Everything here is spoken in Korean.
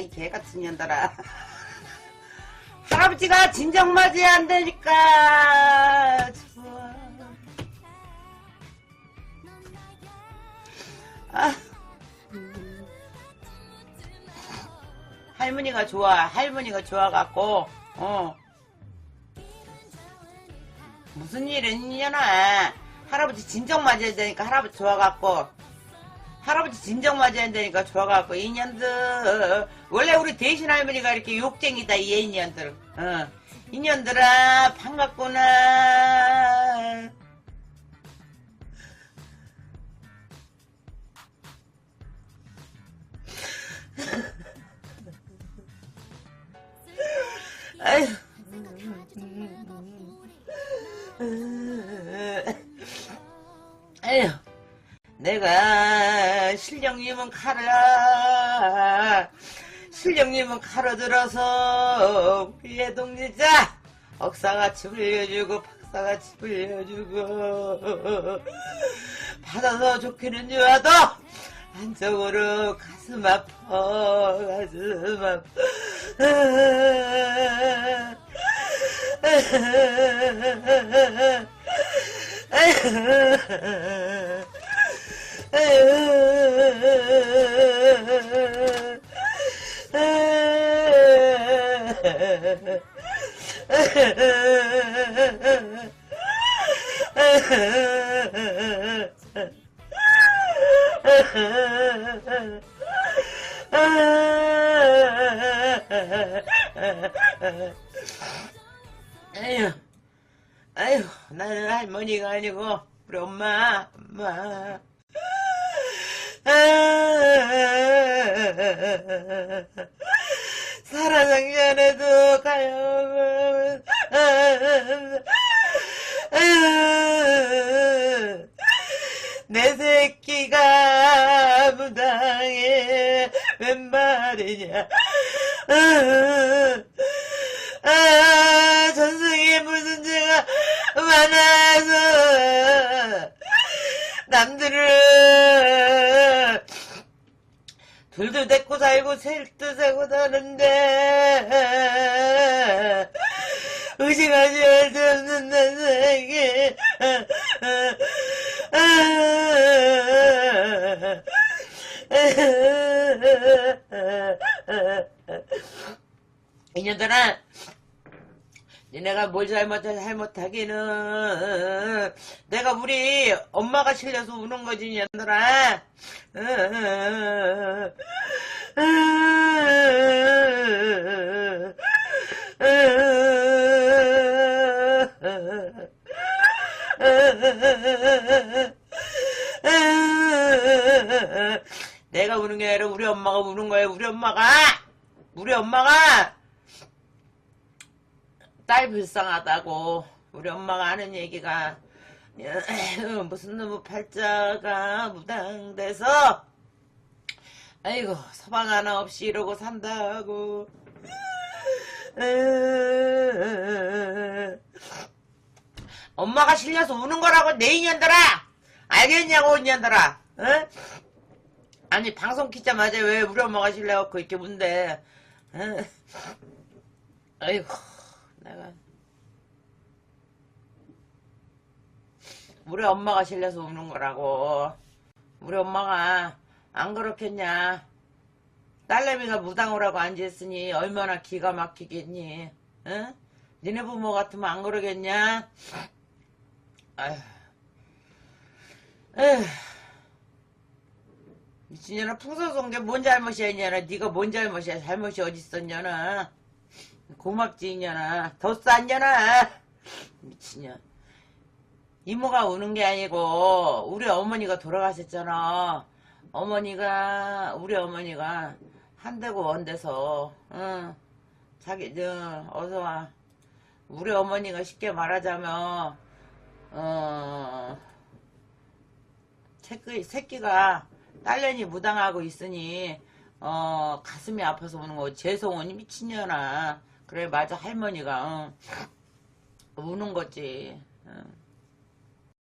이 개같은 년들아 할아버지가 진정 맞이야 안 되니까 아. 음. 할머니가 좋아 할머니가 좋아갖고 어 무슨 일 있냐나. 할아버지 진정 맞아야 되니까 할아버지 좋아갖고. 할아버지 진정 맞아야 되니까 좋아갖고 인연들. 원래 우리 대신 할머니가 이렇게 욕쟁이다 이 인연들. 어. 인연들아 반갑구나 실령님은 칼을 실령님은 칼을 들어서 우리 애동리자. 억사같이 불려주고 박사같이 불려주고 받아서 좋기는 좋아도 한쪽으로 가슴 아파 가슴 아휴, 아휴, 나는 할머니가 아니고 우리 엄마, 엄마. 살아 생전에도 가요. 내 새끼가 무당해 웬 말이냐 아, 전생에 무슨 죄가 많아서 남들을 데리고 살고 살고 사는데. 의식하지 할 수 없는 내 세계 이년들아 니네가 뭘 잘못해 잘못하기는 내가 우리 엄마가 실려서 우는 거지 이년들아 내가 우는 게 아니라 우리 엄마가 우는 거야 우리 엄마가 우리 엄마가 딸 불쌍하다고 우리 엄마가 하는 얘기가 무슨 놈의 팔자가 무당돼서 아이고 서방 하나 없이 이러고 산다고. 엄마가 실려서 우는 거라고 내 인연들아! 알겠냐고 인연들아! 어? 아니 방송 키자마자 왜 우리 엄마가 실려갖고 이렇게 운대? 어? 아이고 내가. 우리 엄마가 실려서 우는 거라고. 우리 엄마가 안 그렇겠냐? 딸내미가 무당오라고 앉아있으니 얼마나 기가 막히겠니? 응? 니네 부모 같으면 안 그러겠냐? 아휴. 미친년아 풍선송게 뭔 잘못이야 이년아? 네가 뭔 잘못이야? 잘못이 어딨었냐나 고맙지 이년아 더 쌌냐나 미친년. 이모가 우는 게 아니고 우리 어머니가 돌아가셨잖아. 어머니가 우리 어머니가 한대고 원대서 응. 자기 저 어서 와. 우리 어머니가 쉽게 말하자면 어 새끼, 새끼가 딸내미 무당하고 있으니 어 가슴이 아파서 우는 거 죄송하니 미친년아 그래 맞아 할머니가 응. 우는 거지 응.